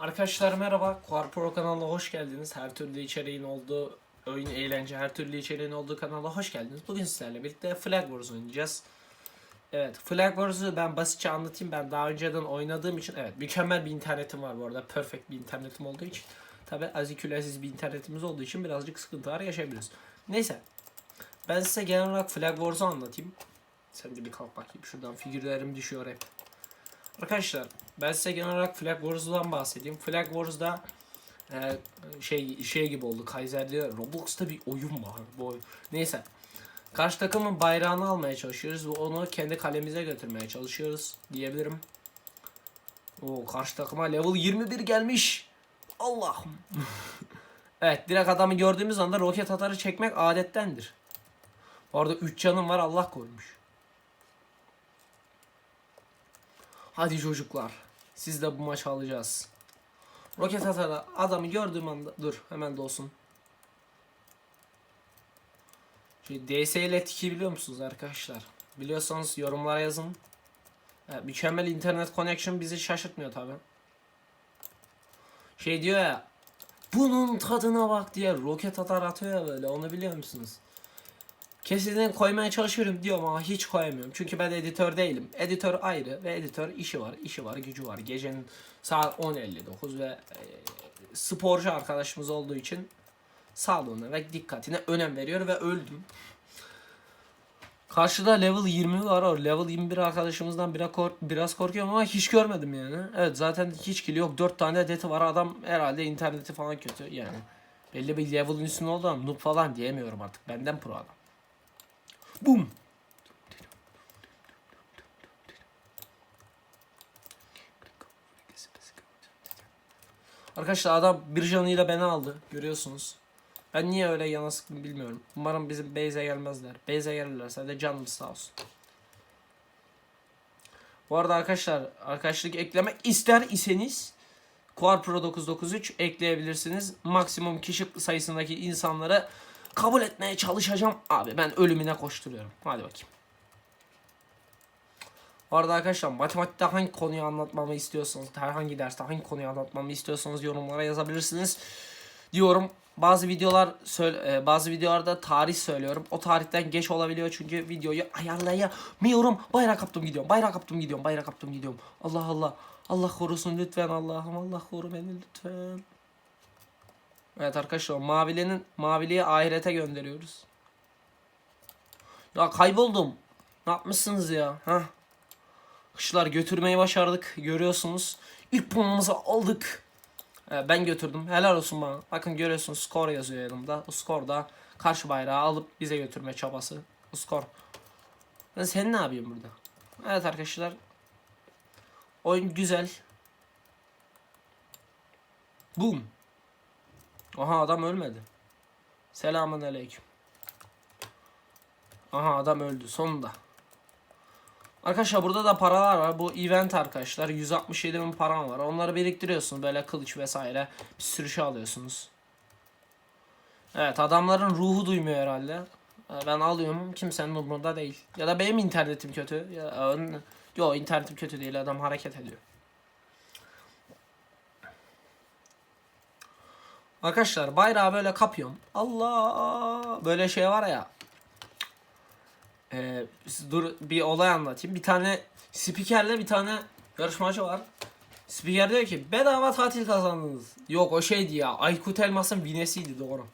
Arkadaşlar merhaba. Quar Pro kanalına hoş geldiniz. Her türlü içeriğin olduğu, oyun eğlence, her türlü içeriğin olduğu kanala hoş geldiniz. Bugün sizlerle birlikte Flag Wars oynayacağız. Evet, Flag Wars'u ben basitçe anlatayım. Ben daha önceden oynadığım için, evet mükemmel bir internetim var bu arada. Perfect bir internetim olduğu için. Tabi azikülesiz bir internetimiz olduğu için birazcık sıkıntılar yaşayabiliriz. Neyse. Ben size genel olarak Flag Wars'u anlatayım. Sen de bir kalk bakayım. Şuradan figürlerim düşüyor hep. Arkadaşlar ben size genel olarak Flag Wars'dan bahsedeyim. Flag Wars'da e, şey şey gibi oldu. Kaiser diyor Roblox'ta bir oyun var bu oyun. Neyse. Karşı takımın bayrağını almaya çalışıyoruz ve onu kendi kalemize götürmeye çalışıyoruz diyebilirim. O karşı takıma level 21 gelmiş. Allah'ım. evet direkt adamı gördüğümüz anda roket atarı çekmek adettendir. Bu arada 3 canım var Allah koymuş. Hadi çocuklar. Siz de bu maçı alacağız. Roket atarı adamı gördüğüm anda dur hemen dolsun. DS ile tiki biliyor musunuz arkadaşlar? Biliyorsanız yorumlara yazın. Evet, mükemmel internet connection bizi şaşırtmıyor tabi. Şey diyor ya bunun tadına bak diye roket atar atıyor ya böyle onu biliyor musunuz? Kesitini koymaya çalışıyorum diyorum ama hiç koyamıyorum. Çünkü ben editör değilim. Editör ayrı ve editör işi var, işi var, gücü var. Gecenin saat 10.59 ve e, sporcu arkadaşımız olduğu için sağlığına ve dikkatine önem veriyor ve öldüm. Karşıda level 20 var. O level 21 arkadaşımızdan biraz, kork biraz korkuyorum ama hiç görmedim yani. Evet zaten hiç kill yok. 4 tane deti var. Adam herhalde interneti falan kötü yani. Belli bir level'ın üstünde oldu ama noob falan diyemiyorum artık. Benden pro adam. Boom. Arkadaşlar adam bir canıyla beni aldı. Görüyorsunuz. Ben niye öyle yana bilmiyorum. Umarım bizim base'e gelmezler. Base'e gelirlerse de canımız sağ olsun. Bu arada arkadaşlar arkadaşlık eklemek ister iseniz Quar Pro 993 ekleyebilirsiniz. Maksimum kişi sayısındaki insanları kabul etmeye çalışacağım. Abi ben ölümüne koşturuyorum. Hadi bakayım. Arada arkadaşlar matematikte hangi konuyu anlatmamı istiyorsanız, herhangi derste hangi konuyu anlatmamı istiyorsanız yorumlara yazabilirsiniz. Diyorum. Bazı videolar e, bazı videolarda tarih söylüyorum. O tarihten geç olabiliyor çünkü videoyu ayarlayamıyorum. Bayrak kaptım gidiyorum. Bayrak kaptım gidiyorum. Bayrak kaptım gidiyorum. Allah Allah. Allah korusun lütfen Allah'ım. Allah koru beni lütfen. Evet arkadaşlar mavilenin maviliği ahirete gönderiyoruz. Ya kayboldum. Ne yapmışsınız ya? Ha? Kışlar götürmeyi başardık. Görüyorsunuz. İlk puanımızı aldık. Ee, ben götürdüm. Helal olsun bana. Bakın görüyorsunuz skor yazıyor yanımda. Bu skor da karşı bayrağı alıp bize götürme çabası. Bu skor. Ben sen ne yapıyorsun burada? Evet arkadaşlar. Oyun güzel. Boom. Aha adam ölmedi. Selamun aleyküm. Aha adam öldü sonunda. Arkadaşlar burada da paralar var. Bu event arkadaşlar. 167 bin param var. Onları biriktiriyorsunuz. Böyle kılıç vesaire. Bir sürü şey alıyorsunuz. Evet adamların ruhu duymuyor herhalde. Ee, Ben alıyorum. Kimsenin umurunda değil. Ya da benim internetim kötü. Ya, Yo internetim kötü değil. Adam hareket ediyor. Arkadaşlar bayrağı böyle kapıyorum. Allah böyle şey var ya. Ee, dur bir olay anlatayım. Bir tane spikerle bir tane yarışmacı var. Spiker diyor ki bedava tatil kazandınız. Yok o şeydi ya. Aykut Elmas'ın binesiydi doğru.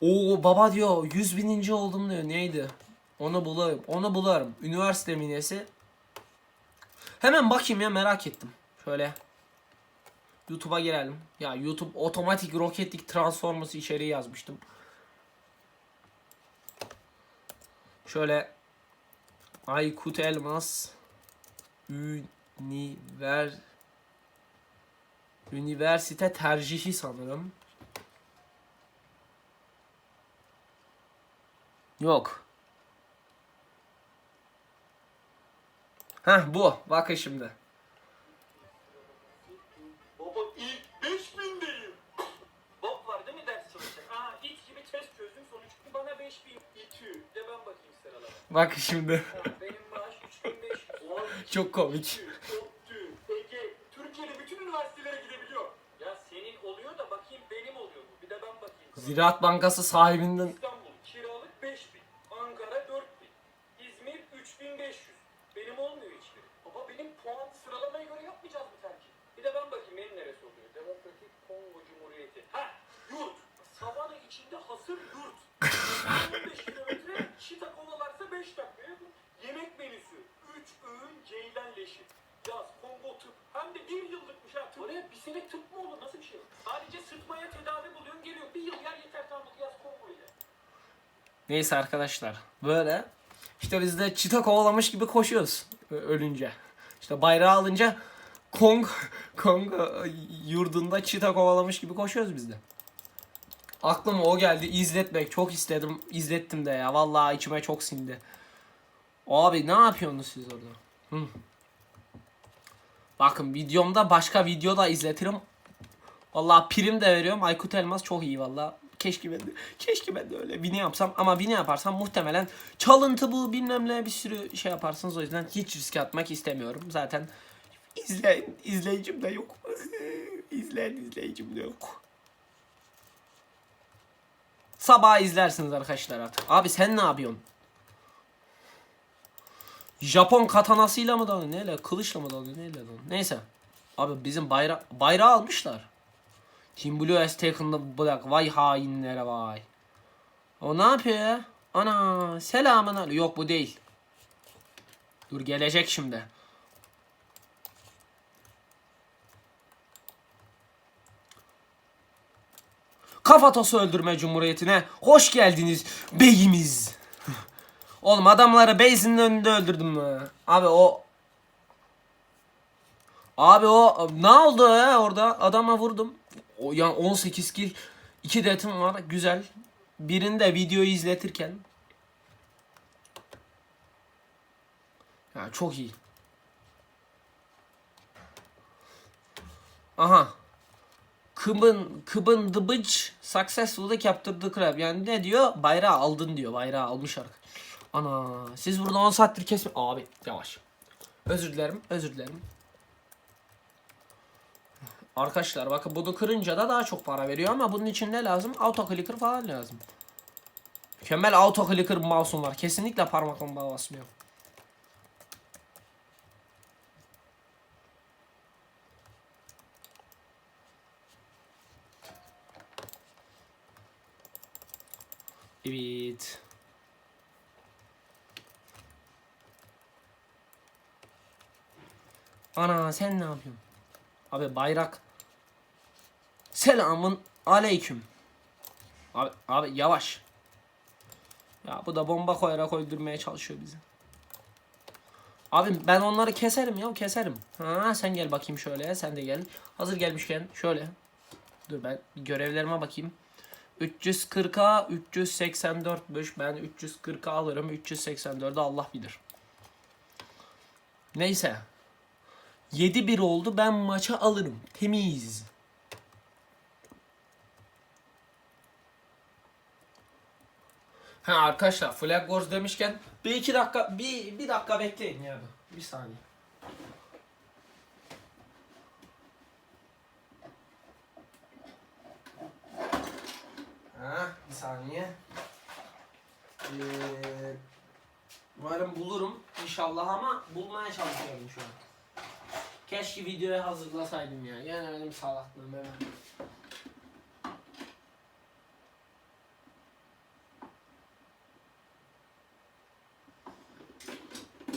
Oo baba diyor 100 bininci oldum diyor. Neydi? Onu bularım. Onu bularım. Üniversite minesi. Hemen bakayım ya merak ettim. Şöyle YouTube'a girelim. Ya YouTube otomatik roketlik Transformers içeriği yazmıştım. Şöyle Aykut Elmas Üniver Üniversite tercihi sanırım. Yok. Heh bu. Bakın şimdi. 5000'deyim. Bok var değil mi ders çalışacak? Aa it gibi test çözdüm sonuç bu bana 5000. İTÜ. De ben bakayım sıralama. Bak şimdi. Benim maaş 3500. Çok komik. ODTÜ, Ege, Türkiye'de bütün üniversitelere gidebiliyor. Ya senin oluyor da bakayım benim oluyor mu? Bir de ben bakayım. Ziraat Bankası sahibinden İstanbul Neyse arkadaşlar böyle işte biz de çita kovalamış gibi koşuyoruz ölünce. İşte bayrağı alınca Kong Kong e, yurdunda çita kovalamış gibi koşuyoruz biz de. Aklıma o geldi izletmek çok istedim izlettim de ya vallahi içime çok sindi. Abi ne yapıyorsunuz siz orada? Hı. Bakın videomda başka videoda izletirim. Vallahi prim de veriyorum. Aykut Elmas çok iyi vallahi. Keşke ben de, keşke ben de öyle bini yapsam ama bini yaparsam muhtemelen çalıntı bu bilmem ne bir sürü şey yaparsınız o yüzden hiç riske atmak istemiyorum. Zaten izleyin izleyicim de yok. İzleyen izleyicim de yok. Sabah izlersiniz arkadaşlar artık. Abi sen ne yapıyorsun? Japon katanasıyla mı dalıyor? Neyle? Kılıçla mı dalıyor? Neyle dalıyor? Neyse. Abi bizim bayra bayrağı almışlar. Team Blue taken the black. Vay hainlere vay. O ne yapıyor ya? Ana selamın aleyküm. Yok bu değil. Dur gelecek şimdi. Kafatası öldürme cumhuriyetine hoş geldiniz beyimiz. Oğlum adamları base'in önünde öldürdüm mü? Abi o Abi o ne oldu ya orada adama vurdum. O yani 18 kill 2 death'im var güzel. Birinde videoyu izletirken Ya çok iyi. Aha. Kıbın kıbın dıbıç successfully captured crab. Yani ne diyor? Bayrağı aldın diyor. Bayrağı almış artık. Ana siz burada 10 saattir kesme. Abi yavaş. Özür dilerim. Özür dilerim. Arkadaşlar bakın bunu kırınca da daha çok para veriyor ama bunun için ne lazım? Auto clicker falan lazım. Mükemmel auto clicker mouse'um var. Kesinlikle parmakla basmıyor. Evet. Ana sen ne yapıyorsun? Abi bayrak. Selamın aleyküm. Abi, abi yavaş. Ya bu da bomba koyarak öldürmeye çalışıyor bizi. Abi ben onları keserim ya keserim. Ha sen gel bakayım şöyle sen de gel. Hazır gelmişken şöyle. Dur ben görevlerime bakayım. 340'a 384'müş. Ben 340'a alırım. 384'ü Allah bilir. Neyse. 7-1 oldu. Ben maça alırım. Temiz. Ha arkadaşlar Flag Wars demişken bir iki dakika bir, bir dakika bekleyin ya. Bir saniye. Ha bir saniye. Ee, umarım bulurum inşallah ama bulmaya çalışıyorum şu an. Keşke videoyu hazırlasaydım ya. Gene benim salaklığım hemen.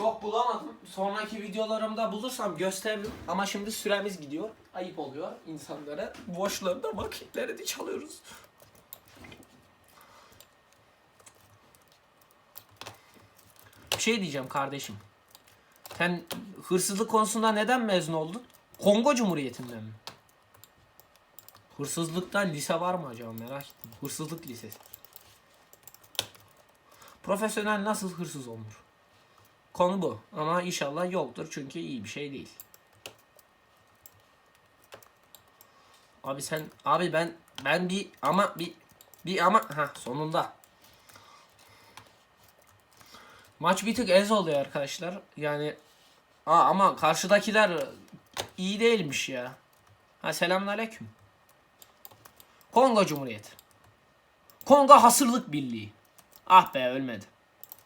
Yok bulamadım. Sonraki videolarımda bulursam gösteririm. Ama şimdi süremiz gidiyor. Ayıp oluyor insanlara. Boşlarında vakitlerini çalıyoruz. Bir şey diyeceğim kardeşim. Sen hırsızlık konusunda neden mezun oldun? Kongo Cumhuriyeti'nden mi? Hırsızlıkta lise var mı acaba merak ettim. Hırsızlık lisesi. Profesyonel nasıl hırsız olunur? Konu bu. Ama inşallah yoktur çünkü iyi bir şey değil. Abi sen abi ben ben bir ama bir bir ama ha sonunda. Maç bir tık ez oluyor arkadaşlar. Yani Aa, ama karşıdakiler iyi değilmiş ya. Ha selamünaleyküm. Kongo Cumhuriyeti. Kongo Hasırlık Birliği. Ah be ölmedi.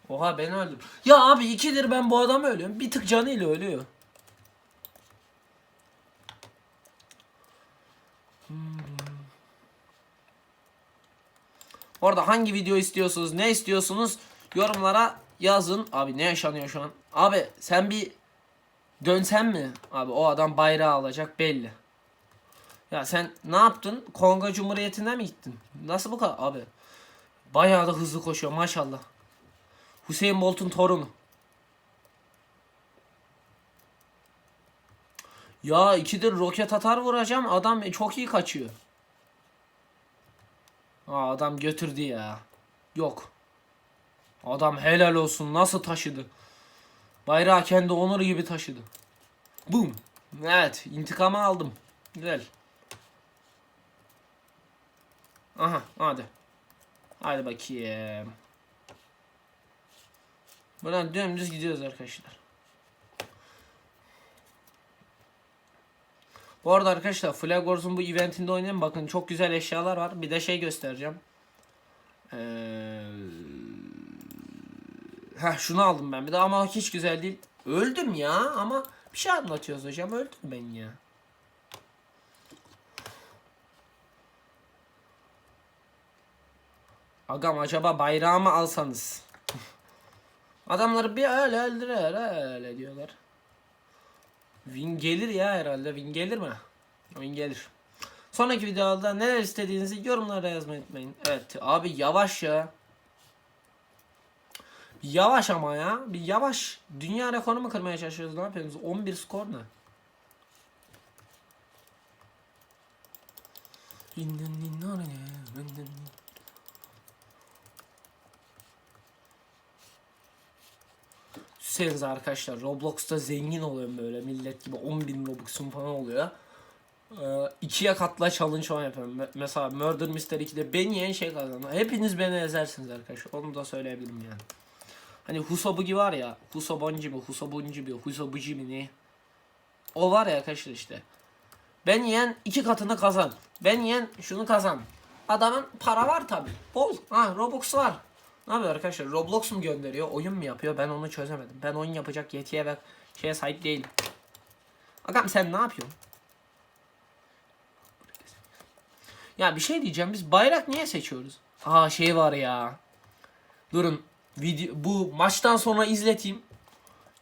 Oha ben öldüm. Ya abi ikidir ben bu adamı ölüyorum. Bir tık canıyla ölüyor. Hmm. Orada hangi video istiyorsunuz, ne istiyorsunuz yorumlara yazın. Abi ne yaşanıyor şu an? Abi sen bir dönsen mi? Abi o adam bayrağı alacak belli. Ya sen ne yaptın? Kongo Cumhuriyeti'ne mi gittin? Nasıl bu kadar? Abi bayağı da hızlı koşuyor maşallah. Hüseyin Bolt'un torunu. Ya ikidir roket atar vuracağım. Adam çok iyi kaçıyor. Aa, adam götürdü ya. Yok. Adam helal olsun. Nasıl taşıdı? Bayrağı kendi onuru gibi taşıdı. Boom. Evet. intikamı aldım. Güzel. Aha hadi. Hadi bakayım. Buradan dümdüz gidiyoruz arkadaşlar. Bu arada arkadaşlar Flag Wars'un bu eventinde oynayın. Bakın çok güzel eşyalar var. Bir de şey göstereceğim. Ee... Heh, şunu aldım ben bir de ama hiç güzel değil. Öldüm ya ama bir şey anlatıyoruz hocam. Öldüm ben ya. Agam acaba bayrağı mı alsanız? Adamları bir öyle öldürüyor öyle diyorlar. Win gelir ya herhalde. Win gelir mi? Win gelir. Sonraki videoda neler istediğinizi yorumlara yazmayı unutmayın. Evet abi yavaş ya. Bir Yavaş ama ya. Bir yavaş. Dünya rekoru mu kırmaya çalışıyoruz? Ne yapıyorsunuz? 11 skor ne? Düşünsenize arkadaşlar Roblox'ta zengin oluyorum böyle millet gibi 10.000 Robux'um falan oluyor. Ee, ikiye katla challenge falan yapıyorum. Me- mesela Murder Mystery 2'de beni yiyen şey kazandı. Hepiniz beni ezersiniz arkadaşlar. Onu da söyleyebilirim yani. Hani Husobugi var ya. Husobonji mi? Husabunji mi? Husobuji mi? O var ya arkadaşlar işte. Ben yiyen iki katını kazan. Ben yiyen şunu kazan. Adamın para var tabi. Bol. Ha Robux var. Ne yapıyor arkadaşlar? Roblox mu gönderiyor? Oyun mu yapıyor? Ben onu çözemedim. Ben oyun yapacak yetiye ve şeye sahip değilim. Agam sen ne yapıyorsun? Ya bir şey diyeceğim. Biz bayrak niye seçiyoruz? Aa şey var ya. Durun. Video, bu maçtan sonra izleteyim.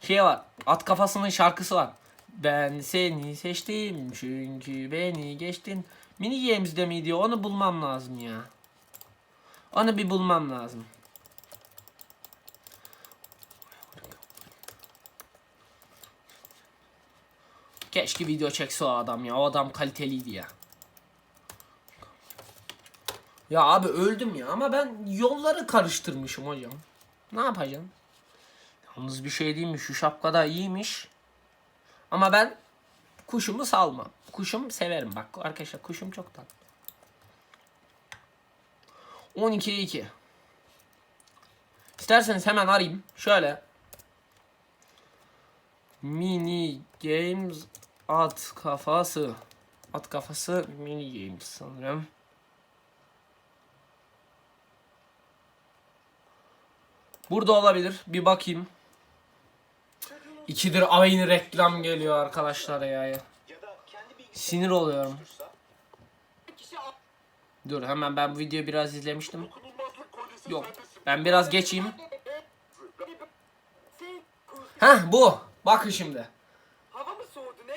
Şey var. At kafasının şarkısı var. Ben seni seçtim çünkü beni geçtin. Mini Games'de miydi? Onu bulmam lazım ya. Onu bir bulmam lazım. Keşke video çekse o adam ya. O adam kaliteliydi ya. Ya abi öldüm ya ama ben yolları karıştırmışım hocam. Ne yapacağım? Yalnız bir şey değil mi? Şu şapka da iyiymiş. Ama ben kuşumu salmam. Kuşum severim bak. Arkadaşlar kuşum çok tatlı. 12'ye 2. İsterseniz hemen arayayım. Şöyle. Mini Games at kafası. At kafası mini games sanırım. Burada olabilir. Bir bakayım. İkidir aynı reklam geliyor arkadaşlar ya. Sinir oluyorum. Dur hemen ben bu videoyu biraz izlemiştim. Yok. Ben biraz geçeyim. Heh bu. Bakın şimdi. hava mı soğudu ne?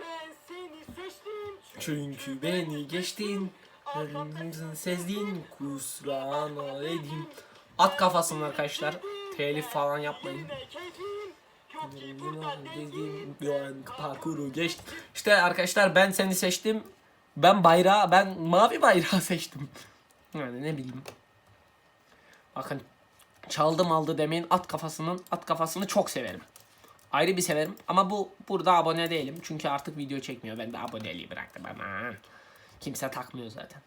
Ben seni seçtim Çünkü beni geçtin. Sezdin kusrana edeyim. At kafasını arkadaşlar. Telif falan yapmayın. Parkuru geçti. İşte arkadaşlar ben seni seçtim. Ben bayrağı, ben mavi bayrağı seçtim. Yani ne bileyim. Bakın çaldım aldı demeyin at kafasının at kafasını çok severim. Ayrı bir severim ama bu burada abone değilim. Çünkü artık video çekmiyor. Ben de aboneliği bıraktım ama. Kimse takmıyor zaten.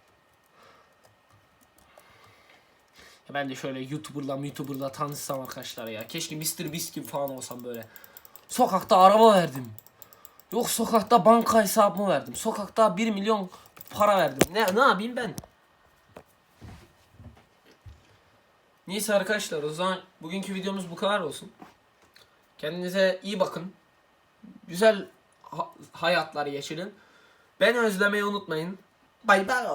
Ya ben de şöyle YouTuber'la YouTuber'la tanışsam arkadaşlar ya. Keşke Mr. Beast gibi falan olsam böyle. Sokakta araba verdim. Yok sokakta banka hesabımı verdim. Sokakta 1 milyon para verdim. Ne ne yapayım ben? Neyse arkadaşlar o zaman bugünkü videomuz bu kadar olsun. Kendinize iyi bakın. Güzel ha- hayatlar yaşayın. Beni özlemeyi unutmayın. Bay bay.